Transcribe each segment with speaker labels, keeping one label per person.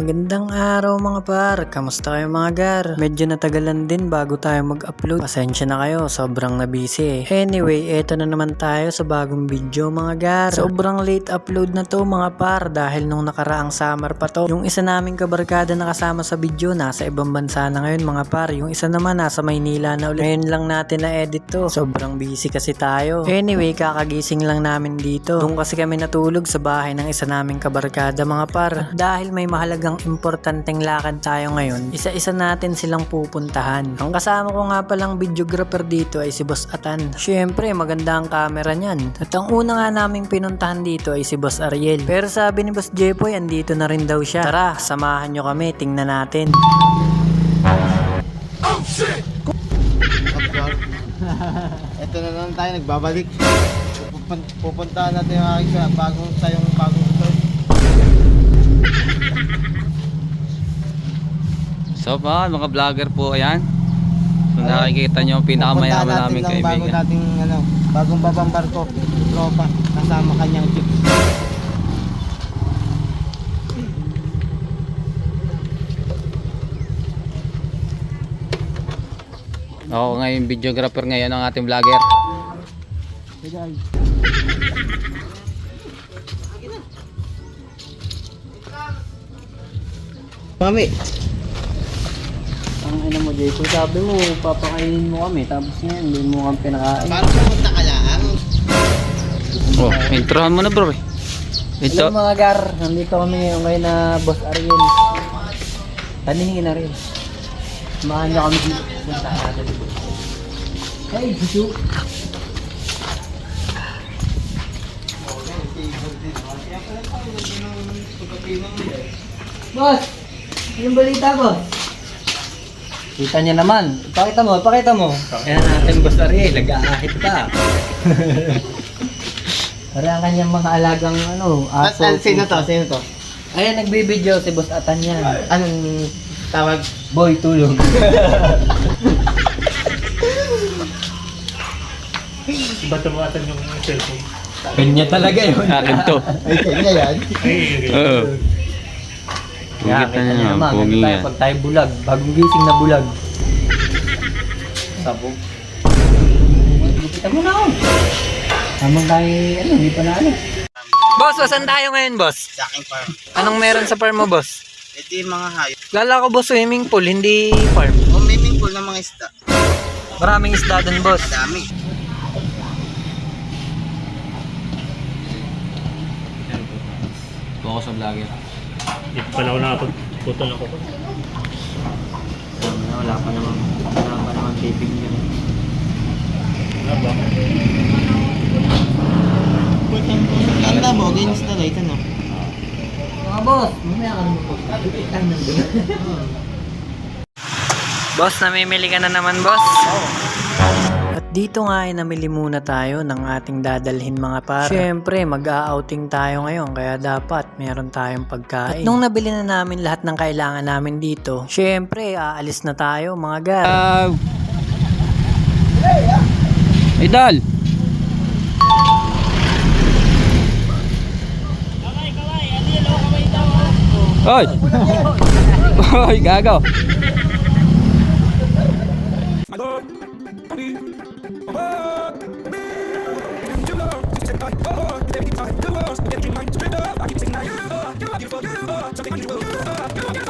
Speaker 1: Magandang araw mga par, kamusta kayo mga gar? Medyo natagalan din bago tayo mag-upload. Pasensya na kayo, sobrang na busy eh. Anyway, eto na naman tayo sa bagong video mga gar. Sobrang late upload na to mga par dahil nung nakaraang summer pa to. Yung isa naming kabarkada na kasama sa video nasa ibang bansa na ngayon mga par. Yung isa naman nasa Maynila na ulit. Ngayon lang natin na-edit to. Sobrang busy kasi tayo. Anyway, kakagising lang namin dito. Doon kasi kami natulog sa bahay ng isa naming kabarkada mga par. At dahil may mahalagang importanteng lakad tayo ngayon, isa-isa natin silang pupuntahan. Ang kasama ko nga palang videographer dito ay si Boss Atan. Siyempre, maganda ang camera niyan. At ang una nga naming pinuntahan dito ay si Boss Ariel. Pero sabi ni Boss Jepoy, andito na rin daw siya. Tara, samahan nyo kami, tingnan natin.
Speaker 2: Ito na naman tayo, nagbabalik. Pupun- Pupuntahan natin yung aking bagong sa yung bagong store.
Speaker 3: So pa, mga vlogger po ayan. So nakikita nyo ang pinakamayaman namin
Speaker 2: ng bago
Speaker 3: kaibigan.
Speaker 2: nating ano, bagong babang barko, tropa, kasama kanyang jeep.
Speaker 3: Ako ngayon videographer ngayon ang ating vlogger.
Speaker 2: Mami,
Speaker 1: Ang ina mo, Jepoy, sabi mo, papakainin mo kami. Tapos yan, hindi mo kami pinakain.
Speaker 2: paano pumunta ka lang?
Speaker 3: Oh, introhan mo na bro. eh.
Speaker 1: Hello
Speaker 3: Ito.
Speaker 1: mga gar, nandito kami ngayon ngayon na Boss Ariel. Taningin na rin. Samahan niyo kami dito. Punta natin. Hey, Bisu! Boss! Anong balita, boss? Kita niya naman. Pakita mo, pakita mo. Ayan natin, Boss Ariel. Nag-aahit ka. Para ang kanyang mga alagang ano,
Speaker 2: At,
Speaker 1: aso.
Speaker 2: at, sino to? Sino to?
Speaker 1: Ayan, nagbibideo si Boss Atan yan.
Speaker 2: Anong tawag?
Speaker 1: Boy, tulog.
Speaker 4: Batamatan yung cellphone.
Speaker 1: Kanya talaga yun.
Speaker 3: Akin to.
Speaker 2: Ay, kanya yan.
Speaker 3: Oo.
Speaker 1: Kaya
Speaker 3: Kita
Speaker 1: kita
Speaker 3: nyo pogi yan.
Speaker 1: pag tayo bulag. Bagong gising na bulag. Sabog. Kita mo na ako. Tamang tayo, ano, hindi pa na ano. Boss, saan tayo ngayon, boss?
Speaker 2: Sa aking farm.
Speaker 1: Anong meron sa farm mo, boss?
Speaker 2: Ito yung mga hayop.
Speaker 1: Lala ko, boss, swimming pool, hindi farm.
Speaker 2: Umiming pool ng mga isda.
Speaker 1: Maraming isda doon, boss.
Speaker 2: Dami.
Speaker 3: Focus sa vlogger.
Speaker 4: Dito pala ako nakapagputol ako.
Speaker 1: Wala pa naman, wala pa naman taping yun.
Speaker 4: Wala ba?
Speaker 2: Ganda mo, games na ito no?
Speaker 1: Mga boss, mamaya ka naman po. boss, namimili ka na naman, boss. At dito nga ay namili muna tayo ng ating dadalhin mga para. Siyempre, mag-a-outing tayo ngayon kaya dapat meron tayong pagkain. At nung nabili na namin lahat ng kailangan namin dito, siyempre, aalis na tayo mga gar.
Speaker 3: Uh, Idol! Hoy! Hoy, gago!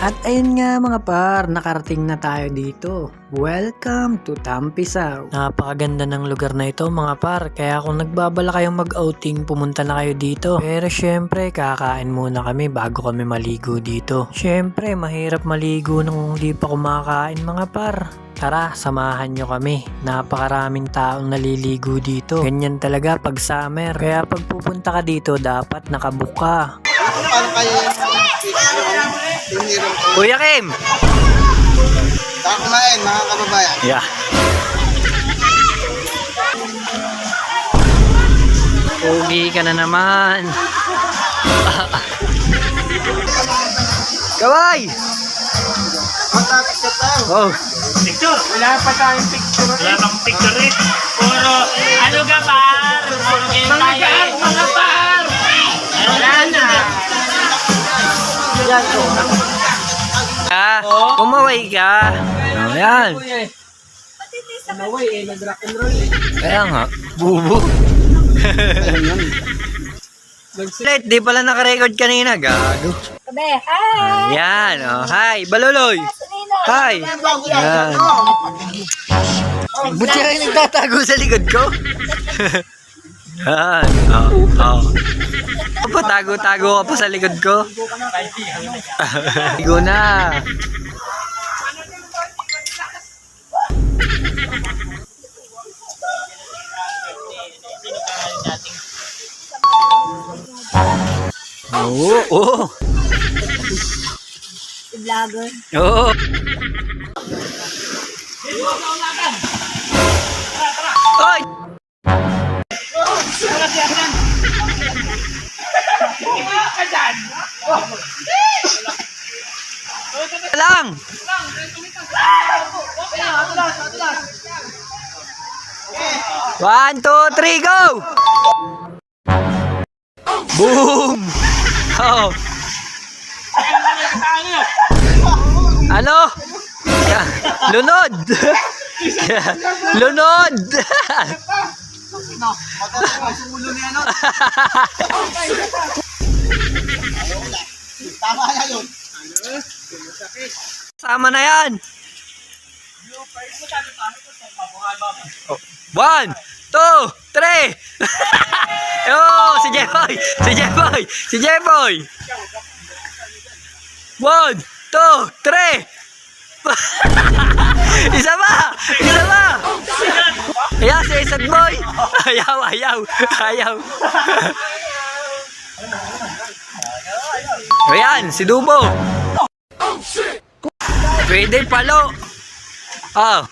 Speaker 1: At ayun nga mga par, nakarating na tayo dito. Welcome to Tampisaw. Napakaganda ng lugar na ito mga par, kaya kung nagbabala kayong mag-outing, pumunta na kayo dito. Pero syempre, kakain muna kami bago kami maligo dito. Syempre, mahirap maligo nung hindi pa kumakain mga par. Tara, samahan nyo kami. Napakaraming taong naliligo dito. Ganyan talaga pag summer. Kaya pag pupunta ka dito, dapat nakabuka.
Speaker 2: Paano kayo yung tinirang ko?
Speaker 1: Kuya Kim!
Speaker 2: Saka kumain, mga kababayan.
Speaker 1: Yeah. Pogi ka na naman. Kaway!
Speaker 2: Matapos ka tao.
Speaker 1: Oh,
Speaker 4: Picture! Wala pa tayong picture. Wala pang picture eh. Puro, ano ka par? Puro tayo. Mga par! Par! Wala na.
Speaker 2: yan.
Speaker 5: Ah, kumaway ka. Oh, yan. Kaya nga, bubo. Ulit, di pala nakarecord kanina, gago.
Speaker 6: Kabe, hi!
Speaker 5: Ayan, oh, hi, Baluloy. Hi. Yan. Buti ka nagtatago sa likod ko. Yan, oh, oh. Patago-tago ka pa sa likod ko. Ligo na. Oo, oo.
Speaker 6: Si vlogger.
Speaker 5: Oo. Oy! One, two, three, go! Boom! Oh. Ano? Lunod! Lunod!
Speaker 2: Tama na yun.
Speaker 5: Sama na yan! Oh. One, two, three! Yo, si Jeboy! Si Jeboy! Si Jeboy! One, two, three! Isa pa! Isa pa! Ayan, si Isad Boy! Ayaw, ayaw, ayaw. Ayan, si Dubo! Pwede palo! Oh!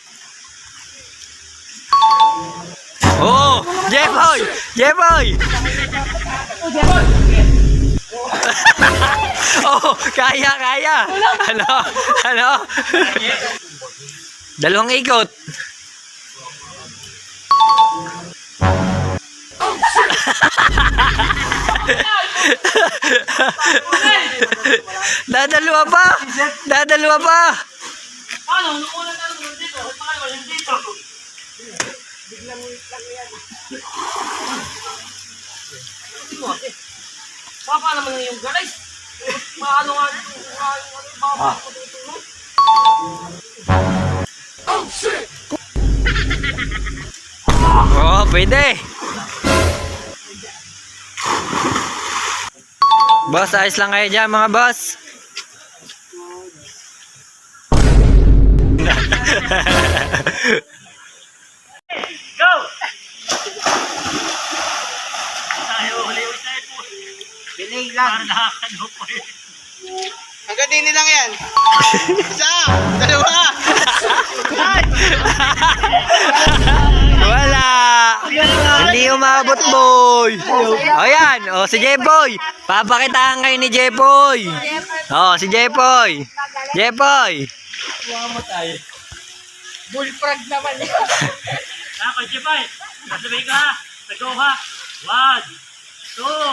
Speaker 5: Oh! Jeboy! Jeboy! oh, kaya, kaya. Ano? Ano? Dalawang ikot. Dadalawa pa! Dadalawa pa!
Speaker 4: Ano? Nung una na naman dito. Paano yung dito? Papa naman na yung guys. Maano nga dito. Maano nga dito. Papa ko dito. no?
Speaker 5: Oo, oh, pwede. Boss, ayos lang kayo dyan mga boss.
Speaker 4: Go! Tayo, huli ulit tayo po.
Speaker 2: Binig lang.
Speaker 4: Para nakakano po eh.
Speaker 2: Hanggang din lang yan. Isa, dalawa.
Speaker 5: Wala! Hindi umabot, boy! O yan, o si Jeboy! Papakitaan kayo ni Jeboy! O, si Jeboy! Jeboy!
Speaker 4: Ako, Jepay. Nasabay ka ha. Nag-go ha. One, two,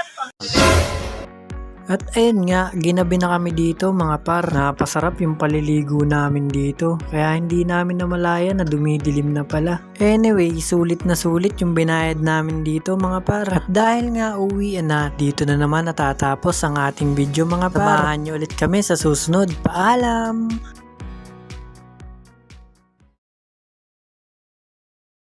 Speaker 5: At ayun nga, ginabi na kami dito mga par. Napasarap yung paliligo namin dito. Kaya hindi namin namalaya na dumidilim na pala. Anyway, sulit na sulit yung binayad namin dito mga par. At dahil nga uwi na, dito na naman natatapos ang ating video mga par. Samahan nyo ulit kami sa susunod. Paalam!